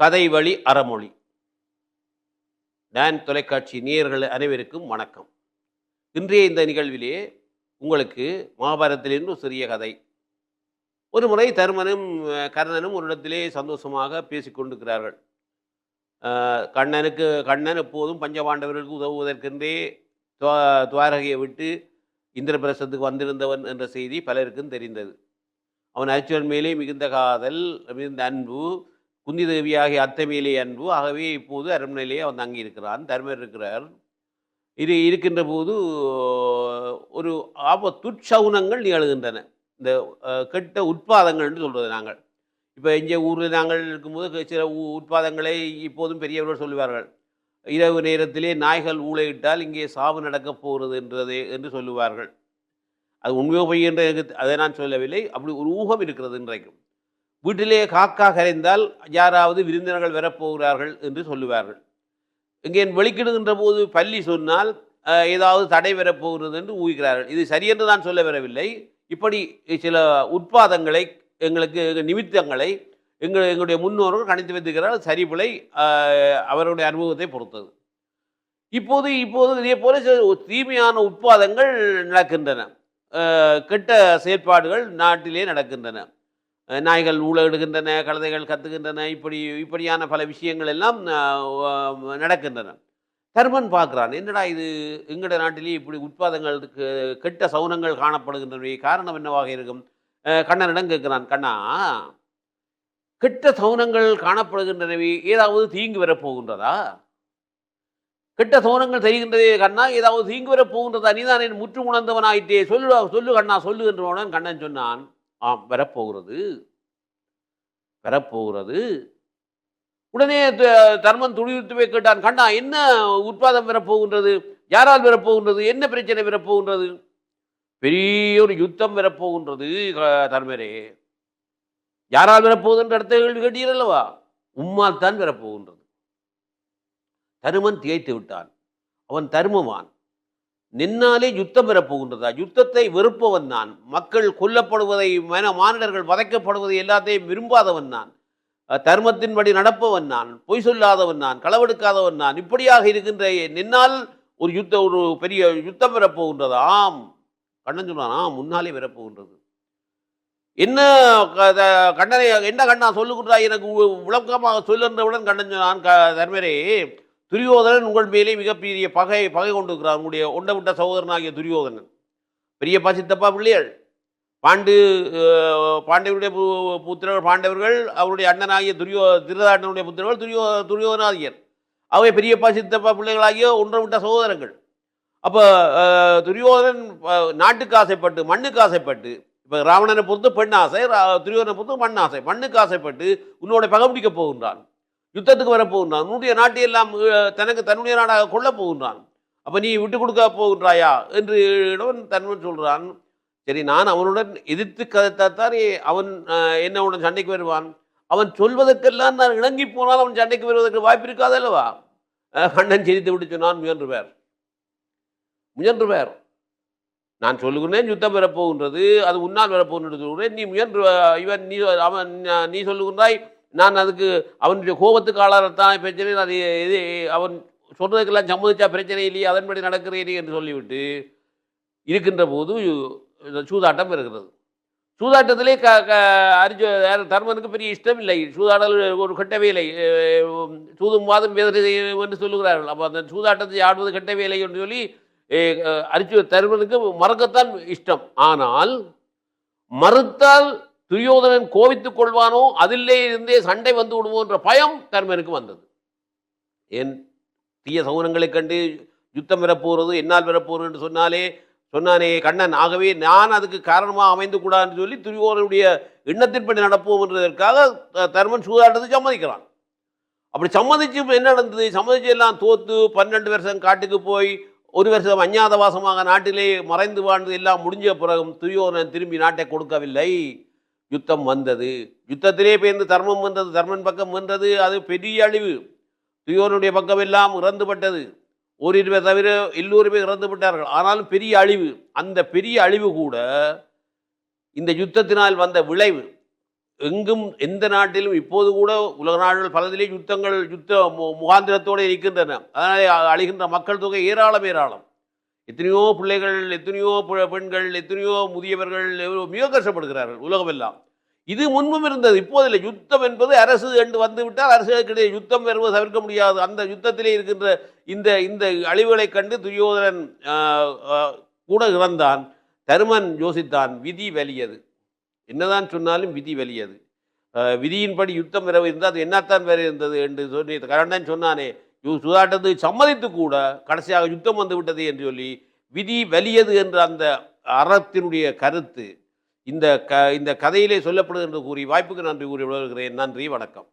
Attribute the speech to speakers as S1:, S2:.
S1: கதை வழி அறமொழி. நான் தொலைக்காட்சி நேயர்கள் அனைவருக்கும் வணக்கம். இன்றைய இந்த நிகழ்விலே உங்களுக்கு மகாபாரதத்திலிருந்து ஒரு சிறிய கதை. ஒரு முறை தருமனும் கர்ணனும் ஒரு இடத்திலே சந்தோஷமாக பேசிக்கொண்டிருக்கிறார்கள் கண்ணனுக்கு கண்ணன் எப்போதும் பஞ்சபாண்டவர்களுக்கு உதவுவதற்கென்றே துவாரகையை விட்டு இந்திரபிரசத்துக்கு வந்திருந்தவன் என்ற செய்தி பலருக்கும் தெரிந்தது. அவன் அர்ச்சுவன் மேலே மிகுந்த காதல் மிகுந்த அன்பு குந்தி தேவியாகிய அத்தை மேலே அன்பு. ஆகவே இப்போது அரண்மனையிலேயே அவன் தங்கி இருக்கிறான் தர்மர் இருக்கிறார். இது இருக்கின்ற போது ஒரு ஆப துட்சவுனங்கள் நிகழ்கின்றன. இந்த கெட்ட உட்பாதங்கள் என்று சொல்கிறது நாங்கள். இப்போ இங்கே ஊரில் நாங்கள் இருக்கும்போது சில உட்பாதங்களை இப்போதும் பெரியவர்கள் சொல்லுவார்கள். இரவு நேரத்திலே நாய்கள் ஊழையிட்டால் இங்கே சாவு நடக்கப் போகிறது என்றது என்று சொல்லுவார்கள். அது உண்மையோ பொய் என்று அதை நான் சொல்லவில்லை. அப்படி ஒரு ஊகம் இருக்கிறது இன்றைக்கும். வீட்டிலே காக்கா கரைந்தால் யாராவது விருந்தினர்கள் வரப்போகிறார்கள் என்று சொல்லுவார்கள். இங்கே வெளிக்கிடுகின்ற போது பள்ளி சொன்னால் ஏதாவது தடை வரப்போகிறது என்று ஊகிக்கிறார்கள். இது சரியென்று நான் சொல்ல வரவில்லை. இப்படி சில உட்பாதங்களை எங்களுக்கு எங்கள் நிமித்தங்களை எங்கள் எங்களுடைய முன்னோர்கள் கணித்து வைத்திருக்கிறார்கள். சரிபிழை அவருடைய அனுபவத்தை பொறுத்தது. இப்போது இப்போது இதே போல சில தீமையான உட்பாதங்கள் நடக்கின்றன. கெட்ட செயற்பாடுகள் நாட்டிலே நடக்கின்றன. நாய்கள் ஊழலிடுகின்றன கழுதைகள் கத்துகின்றன இப்படி இப்படியான பல விஷயங்கள் எல்லாம் நடக்கின்றன. தர்மன் பார்க்குறான் என்னடா இது எங்கட நாட்டிலேயே இப்படி உட்பாதங்களுக்கு கெட்ட சவுனங்கள் காணப்படுகின்றன காரணம் என்னவாக இருக்கும்? கண்ணனிடம் கேட்கிறான் கண்ணா கெட்ட சவுனங்கள் காணப்படுகின்றனவே ஏதாவது தீங்கு வரப்போகின்றதா? கெட்ட சௌனங்கள் தெரிகின்றதே கண்ணா ஏதாவது தீங்கு வரப்போகின்றதா? நீதான் என் முற்று உணர்ந்தவனாயிட்டே சொல்லு சொல்லு கண்ணா சொல்லு என்றவுடன் கண்ணன் சொன்னான் ஆம் வரப்போகிறது. வரப்போகிறது. உடனே த- தர்மன் போய் கேட்டான் கண்ணா என்ன உற்பாதம் வரப்போகின்றது? யாரால் வரப்போகின்றது? என்ன பிரச்சனை வரப்போகின்றது? பெரிய ஒரு யுத்தம் வரப்போகின்றது தர்மரே. யாரால் வரப்போகுதுன்ற அடுத்த கேள்வி கேட்டீர்கள் உம்மால் தான் வரப்போகின்றது. தருமன் திகைத்து விட்டான். அவன் தருமவான். நின்னாலே யுத்தம் பெறப்போகின்றதா. யுத்தத்தை வெறுப்பவன் நான். மக்கள் கொல்லப்படுவதை மன மானிடர்கள் வதைக்கப்படுவதை எல்லாத்தையும் விரும்பாதவன் நான். தர்மத்தின்படி நடப்பவன் நான். பொய் சொல்லாதவன் நான். களவெடுக்காதவன் நான். இப்படியாக இருக்கின்ற நின்னால் ஒரு யுத்த ஒரு பெரிய யுத்தம் பெறப்போகின்றது. ஆம். கண்ணன் சொன்னான் ஆம் முன்னாலே பெறப்போகின்றது. என்ன க- த- கண்ணனை என்ன கண்ணா சொல்லுகின்றாய்? எனக்கு விளக்கமாக சொல்லுன்றவுடன் கண்ணன் சொன்னான் க தர்மரே துரியோதனன் உங்கள் மேலே மிகப்பெரிய பகை பகை கொண்டிருக்கிறார். உங்களுடைய ஒண்ட விட்ட சகோதரனாகிய துரியோதனன். பெரிய பசித்தப்பா பிள்ளைகள். பாண்டு அஹ், பாண்டவருடைய பு- பாண்டவர்கள் அவருடைய அண்ணனாகிய துரியோ திருதாட்டனுடைய புத்திரர்கள் துரியோ துரியோதனாதியர். அவை பெரிய சித்தப்பா பிள்ளைகளாகிய ஒன்றை விட்ட சகோதரங்கள் அப்போ துரியோதனன் நாட்டுக்கு ஆசைப்பட்டு மண்ணுக்கு ஆசைப்பட்டு இப்போ ராவணனை பொறுத்து பெண் ஆசை துரியோதனை பொறுத்து மண் ஆசை. மண்ணுக்கு ஆசைப்பட்டு உன்னோட பகம்பிடிக்க போகின்றான். யுத்தத்துக்கு வரப்போகின்றான். உன்னுடைய நாட்டை எல்லாம் தனக்கு தன்னுடைய நாடாக கொள்ளப் போகின்றான் அப்போ நீ விட்டு கொடுக்க போகின்றாயா? என்று இடம் தன்வன் சொல்கிறான் சரி நான் அவனுடன் எதிர்த்து கதைத்தாத்தாரே அவன் என்னவுடன் சண்டைக்கு வருவான்? அவன் சொல்வதற்கெல்லாம் நான் இணங்கி போனால் அவன் சண்டைக்கு வருவதற்கு வாய்ப்பு இருக்காது அல்லவா? கண்ணன் சிரித்து விட்டு சொன்னான் முயன்று பேர் நான் சொல்லுகிறேன் யுத்தம் வரப்போகின்றது. அது உன்னால் வரப்போகின்றது சொல்கிறேன். நீ முயன்று இவன் நீ அவன் நீ சொல்லுகின்றாய் நான் அதுக்கு அவனுடைய கோபத்துக்கு ஆளாகத்தான் பிரச்சனை அது இது அவன் சொல்றதுக்கெல்லாம் சம்மதிச்சா பிரச்சனை இல்லையே அதன்படி நடக்கிறேனே என்று சொல்லிவிட்டு இருக்கின்ற போது சூதாட்டம் இருக்கிறது சூதாட்டத்திலே க க அரிஜ தர்மனுக்கு பெரிய இஷ்டம் இல்லை. சூதாடல் ஒரு கெட்ட வேலை சூதும் வாதம் வேதனை என்று சொல்லுகிறார்கள். அப்போ அந்த சூதாட்டத்தை ஆடுவது கெட்ட வேலை என்று சொல்லி அரிச்சு தருமனுக்கு தர்மனுக்கு மறக்கத்தான் இஷ்டம். ஆனால் மறுத்தால் துரியோதனன் கோவித்துக் கொள்வானோ? அதிலே இருந்தே சண்டை வந்து விடுமோ என்ற பயம் தர்மனுக்கு வந்தது. ஏன்? தீய சௌனங்களைக் கண்டு யுத்தம் வரப்போகிறது என்னால் வரப்போகிறது என்று சொன்னாலே சொன்னானே கண்ணன் ஆகவே நான் அதுக்கு காரணமாக அமைந்து கூடாதுன்னு சொல்லி துரியோதனுடைய எண்ணத்தின்படி நடப்போம் என்றதற்காக தர்மன் சூதாட்டத்துக்கு சம்மதிக்கிறான். அப்படி சம்மதிச்சு என்ன நடந்தது? சம்மதிச்சு எல்லாம் தோத்து பன்னெண்டு வருஷம் காட்டுக்கு போய் ஒரு வருஷம் அஞ்ஞாதவாசமாக நாட்டிலே மறைந்து வாழ்ந்து எல்லாம் முடிஞ்ச பிறகும் துரியோதனன் திரும்பி நாட்டை கொடுக்கவில்லை. யுத்தம் வந்தது. யுத்தத்திலே பேர்ந்து தர்மம் வந்தது தர்மன் பக்கம் வந்தது அது பெரிய அழிவு. துயோனுடைய பக்கம் எல்லாம் இறந்துபட்டது. ஓரிருமே தவிர எல்லோருமே இறந்துபட்டார்கள். ஆனாலும் பெரிய அழிவு. அந்த பெரிய அழிவு கூட இந்த யுத்தத்தினால் வந்த விளைவு. எங்கும் எந்த நாட்டிலும் இப்போது கூட உலக நாடுகள் பலதிலே யுத்தங்கள் யுத்த முகாந்திரத்தோடு இருக்கின்றன. அதனால் அழிகின்ற மக்கள் தொகை ஏராளம் ஏராளம். எத்தனையோ பிள்ளைகள் எத்தனையோ பெண்கள் எத்தனையோ முதியவர்கள் மிக கஷ்டப்படுகிறார்கள் உலகமெல்லாம். இது முன்பும் இருந்தது இப்போதில்லை யுத்தம் என்பது அரசு என்று வந்துவிட்டால் அரசுகளுக்கிடையே யுத்தம் வருவது தவிர்க்க முடியாது. அந்த யுத்தத்திலே இருக்கின்ற இந்த இந்த அழிவுகளைக் கண்டு துரியோதனன் கூட இறந்தான். தருமன் யோசித்தான் விதி வலியது. என்னதான் சொன்னாலும் விதி வலியது. விதியின்படி யுத்தம் வரவு இருந்தால் அது என்னத்தான் வேறு இருந்தது என்று சொல்லி கரண்டன் சொன்னானே சூதாட்டத்தை சம்மதித்து கூட கடைசியாக யுத்தம் வந்து விட்டது என்று சொல்லி விதி வலியது என்ற அந்த அறத்தினுடைய கருத்து இந்த க இந்த கதையிலே சொல்லப்படுது என்று கூறி வாய்ப்புக்கு நன்றி கூறி விடுகிறேன் நன்றி வணக்கம்.